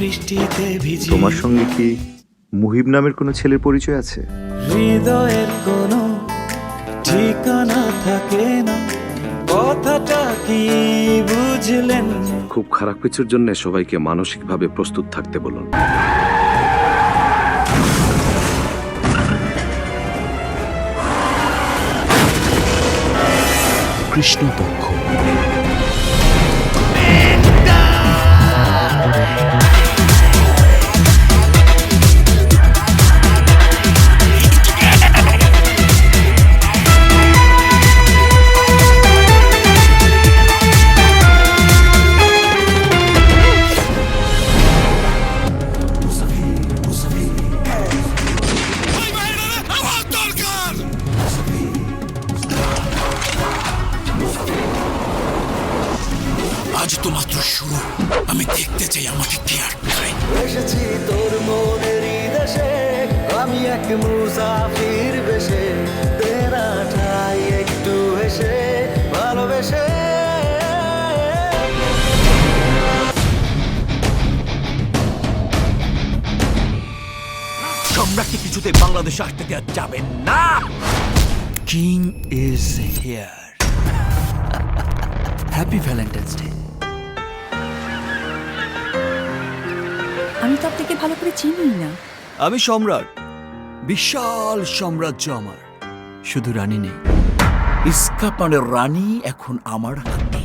বৃষ্টিতে ভিজি। তোমার সঙ্গে কি মুহিব নামের কোনো ছেলের পরিচয় আছে? হৃদয়ের কোনো ঠিকানা থাকে না। কথাটা কি বুঝলেন? খুব খারাপ কিছুর জন্য সবাইকে মানসিকভাবে প্রস্তুত থাকতে বলুন। কৃষ্ণপক্ষ। আজ তো মাত্র শুরু। আমি দেখতে চাই আমাকে কে আটকায় এসেছি তোর মনের দেশে আমি এক মুসাফির বেশে। তেরাটাই একটু হেসে ভালোবেসে। সম্রাটকে কিছুতে বাংলাদেশে আসতে দেওয়া যাবে না। King is here happy valentine's day আমি ভালো করে চিনি না। আমি সম্রাট। বিশাল সাম্রাজ্য আমার। শুধু রানী নেই। ইস্কাপানের রানী এখন আমার হাতে।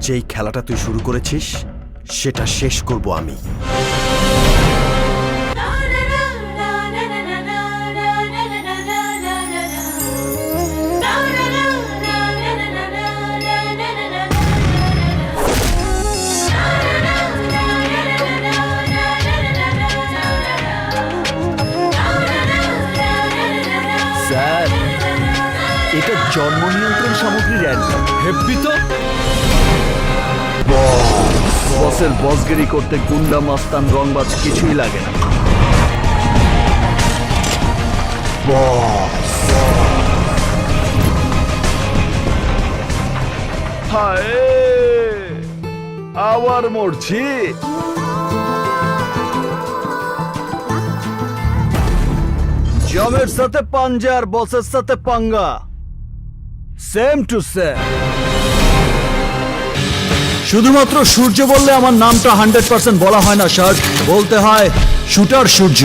যেই খেলাটা তুই শুরু করেছিস, সেটা শেষ করব আমি। এটা জন্ম নিয়ন্ত্রণ সামগ্রীর অ্যাড হেব্বি তো। বসের বসগিরি করতে গুন্ডা মাস্তান রংবাজ কিছুই লাগে না। হায় আবার মরছি। জমের সাথে পাঞ্জা আর বসের সাথে পাঙ্গা। সেম টু সেম শুধুমাত্র সূর্য বললে আমার নামটা হান্ড্রেড পার্সেন্ট বলা হয় না স্যার বলতে হয় শুটার সূর্য।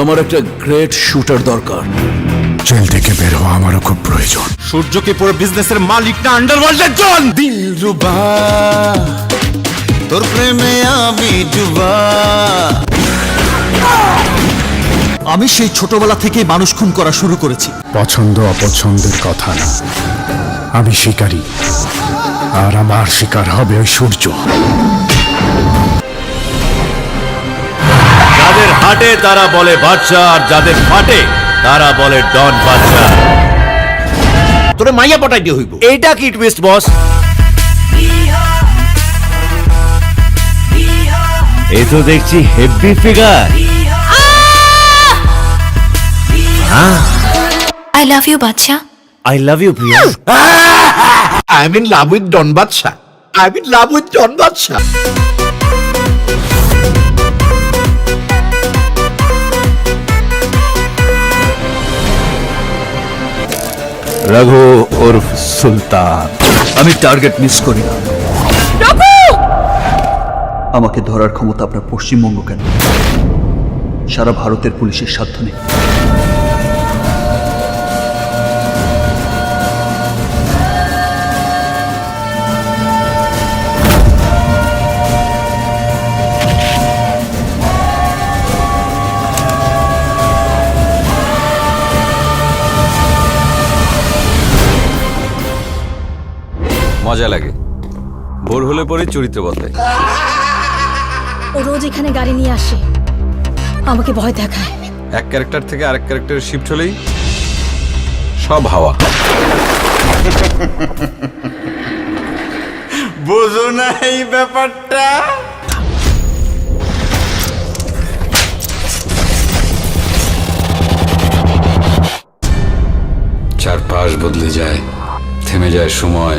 আমার একটা গ্রেট শুটার দরকার। জেল থেকে বের হওয়া আমারও খুব প্রয়োজন। সূর্যকে পুরো বিজনেসের মালিক না আন্ডারওয়ার্ল্ডের জন? দিল রুবা তোর প্রেমে আমি ডুবা। আমি সেই ছোটবেলা থেকে মানুষ খুন করা শুরু করেছি। পছন্দ অপছন্দের কথা না। আমি শিকারী। আর আমার শিকার হবে ওই সূর্য। যাদের হাটে তারা বলে বাচ্চা আর যাদের ফাটে তারা বলে ডন বাচ্চা তোরে মাইয়া পটাইতে হইব। এইটা কি টুইস্ট বস এই তো দেখছি heavy figure I love you বাচ্চা I love you Priya. I am in love with don Badshah I am in love with don Badshah Raghu উর্ফ Sultan আমি টার্গেট মিস করি না। আমাকে ধরার ক্ষমতা আপনার পশ্চিমবঙ্গ কেন? সারা ভারতের পুলিশের সাধ্য নেই। মজা লাগে। ভোর হলে পরে চরিত্র বদলায়। ও রোজ এখানে গাড়ি নিয়ে আসে। আমাকে ভয় দেখায়। এক ক্যারেক্টার থেকে আরেক ক্যারেক্টারে শিফট হলেই সব হাওয়া। বোঝো না এই ব্যাপারটা। চারপাশ বদলে যায় থেমে যায় সময়।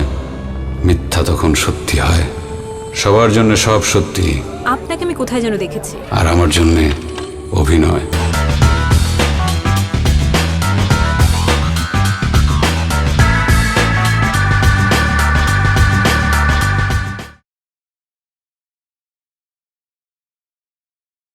মিথ্যা তখন সত্যি হয়। সবার জন্য সব সত্যি। আপনাকে আমি কোথায় যেন দেখেছি? আর আমার জন্য অভিনয়।